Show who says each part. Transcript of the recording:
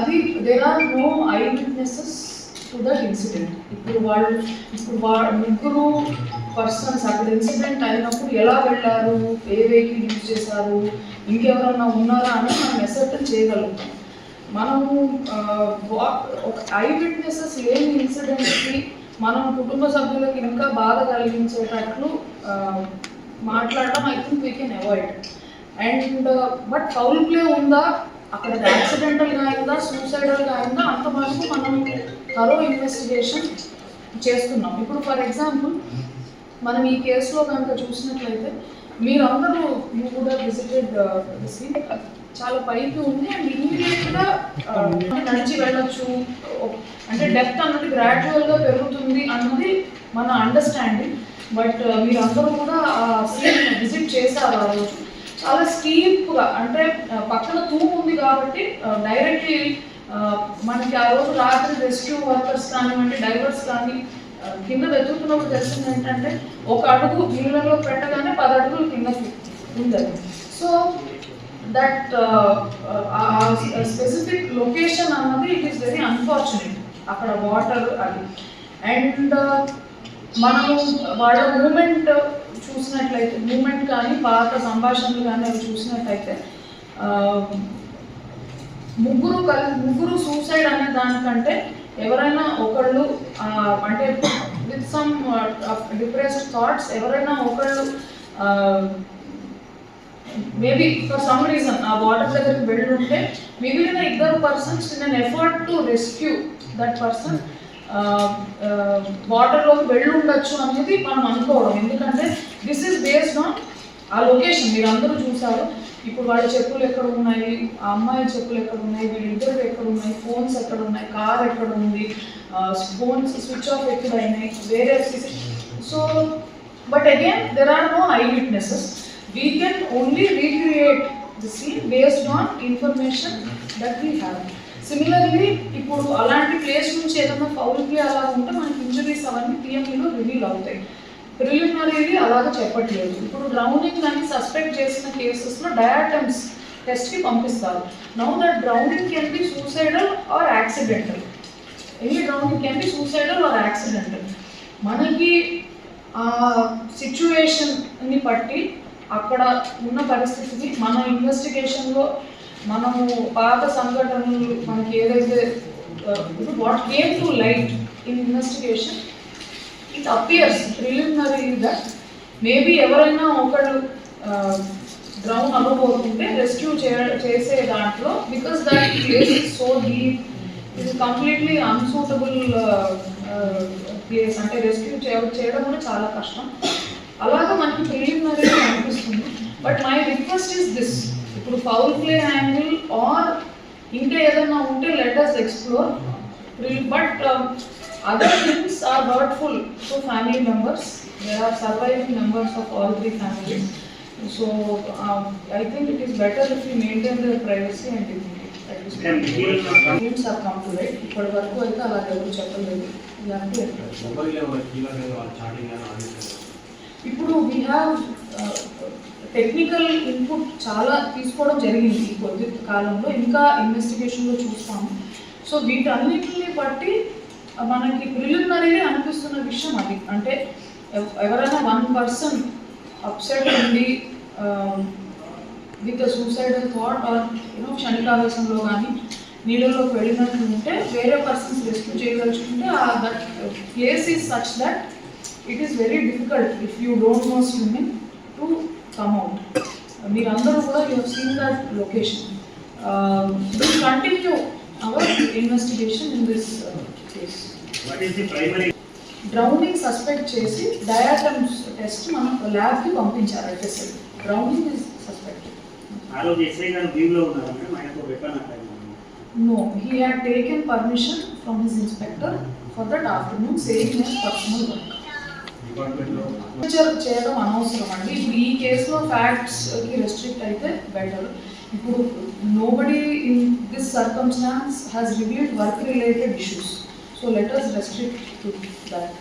Speaker 1: అది there are no eye witnesses to that incident ఇప్పుడు వాళ్ళు ఇప్పుడు వా ముగ్గురు పర్సన్స్ అక్కడ ఇన్సిడెంట్ అయినప్పుడు ఎలా వెళ్ళారు? ఏ వెహికల్ యూజ్ చేశారు? ఇంకెవరన్నా ఉన్నారా అని మనం ఎసెప్ట్ చేయగలుగుతాం. మనము ఒక ఐ విట్నెసెస్ లేని ఇన్సిడెంట్కి మనం కుటుంబ సభ్యులకు ఇంకా బాధ కలిగించేటట్లు మాట్లాడటం I think we can avoid and but foul play ఉందా? అక్కడ యాక్సిడెంటల్గా అయిందా సూసైడల్గా అయిందా అంత వరకు మనం థరో ఇన్వెస్టిగేషన్ చేస్తున్నాం. ఇప్పుడు ఫర్ ఎగ్జాంపుల్ మనం ఈ కేసులో కనుక చూసినట్లయితే మీరందరూ యూ కూడా విజిటెడ్ uh, చాలా పైకి ఉంది అండ్ ఇమీడియట్గా నడిచి వెళ్ళొచ్చు. అంటే డెప్త్ అన్నది గ్రాడ్యువల్గా పెరుగుతుంది అన్నది మన అండర్స్టాండింగ్ బట్ uh, మీరందరూ కూడా ఆ సీన్ విజిట్ చేశారు ఆ రోజు. చాలా స్టీప్గా అంటే పక్కన తూపు ఉంది కాబట్టి డైరెక్ట్లీ మనకి ఆ రోజు రాత్రి రెస్క్యూ వర్కర్స్ కానివ్వండి డైవర్స్ కానీ కింద వెతుకుతున్నప్పుడు తెలిసింది ఏంటంటే ఒక అడుగు నీళ్ళలో పెట్టగానే పది అడుగులు కిందకి ఉందని సో దట్ స్పెసిఫిక్ లొకేషన్ అన్నది ఇట్ ఈస్ వెరీ అన్ఫార్చునేట్ అక్కడ వాటర్ అది. అండ్ మనము వాళ్ళ మూమెంట్ చూసినట్లయితే మూమెంట్ కానీ పాత సంభాషణలు కానీ అవి చూసినట్లయితే ముగ్గురు కలి ముగ్గురు సూసైడ్ అనే దానికంటే ఎవరైనా ఒకళ్ళు అంటే విత్ సమ్ డిప్రెస్డ్ థాట్స్ ఎవరైనా ఒకళ్ళు మేబీ ఫర్ సమ్ రీజన్ ఆ వాటర్ దగ్గరికి వెళ్ళుంటే మిగిలిన ఇద్దరు persons in an effort to rescue that person వాటర్లోకి వెళ్ళి ఉండొచ్చు అనేది మనం అనుకోవడం. ఎందుకంటే దిస్ ఈజ్ బేస్డ్ ఆన్ ఆ లొకేషన్ మీరు అందరూ చూసారు ఇప్పుడు వాళ్ళ చెప్పులు ఎక్కడ ఉన్నాయి ఆ అమ్మాయి చెప్పులు ఎక్కడ ఉన్నాయి వీళ్ళిద్దరు ఎక్కడ ఉన్నాయి ఫోన్స్ ఎక్కడ ఉన్నాయి కార్ ఎక్కడ ఉంది ఫోన్స్ స్విచ్ ఆఫ్ ఎక్కడ అయినాయి వేరే so but again there are no eye witnesses we can only recreate the scene based on information that we have similarly ఇప్పుడు అలాంటి ప్లేస్ నుంచి ఏదైనా ఫౌల్ అలా ఉంటే మనకి ఇంజరీస్ అవన్నీ పిఎంఈలో రివీల్ అవుతాయి. ప్రిలిమినరీ అలాగా చెప్పట్లేదు. ఇప్పుడు డ్రౌనింగ్ అని సస్పెక్ట్ చేసిన కేసెస్లో డయాటమ్స్ టెస్ట్కి పంపిస్తారు. Now that drowning can be suicidal or accidental any drowning can be suicidal or accidental మనకి ఆ సిచ్యువేషన్ని బట్టి అక్కడ ఉన్న పరిస్థితిని మన ఇన్వెస్టిగేషన్లో మనము పాత సంఘటనలు మనకి ఏదైతే what came to light in investigation it appears preliminary that maybe ఎవరైనా ఒకళ్ళు డ్రౌన్ అవ్వబోతుంటే రెస్క్యూ చేసే దాంట్లో because that place is so deep ఇది కంప్లీట్లీ అన్సూటబుల్ ప్లేస్ అంటే రెస్క్యూ చేయడం కూడా చాలా కష్టం. అలాగా మనకి ప్రిలిమినరీ అనిపిస్తుంది. But my request is this ఇప్పుడు ఫౌల్ ప్లే యాంగిల్ ఆర్ ఇంకా ఏదైనా ఉంటే let us explore but other things are hurtful to family members they are surviving members of all three families so I think it is better if you maintain the privacy and claims are come to right ఇప్పటి వరకు అయితే అలా ఎవరు చెప్పలేదు. ఇప్పుడు we have technical input చాలా తీసుకోవడం జరిగింది ఈ కొద్ది కాలంలో. ఇంకా ఇన్వెస్టిగేషన్లో చూస్తాము. సో వీటన్నిటిని బట్టి మనకి ప్రిలిమినరీ అనిపిస్తున్న విషయం అది. అంటే ఎవ- ఎవరైనా వన్ పర్సన్ అప్సెట్ ఉండి with suicidal thought or you know క్షణికావేశంలో కానీ నీళ్ళలోకి వెళ్ళినట్లు ఉంటే వేరే persons rescue చేయదలుచుకుంటే that place is such that it is very difficult if you don't know swimming to out మీరందరూ కూడా you seen that location continue our investigation in this case drowning suspect చేసి diatoms test మనం ల్యాబ్కి పంపించారు FSL drowning is suspect no he had taken permission from his inspector for that afternoon saving his personal work
Speaker 2: department
Speaker 1: చేయడం అనవసరం అండి. ఇప్పుడు ఈ కేసులో ఫ్యాక్ట్స్కి రెస్ట్రిక్ట్ అయితే బెటర్ ఇప్పుడు nobody in this circumstances has reviewed work related issues so let us restrict to that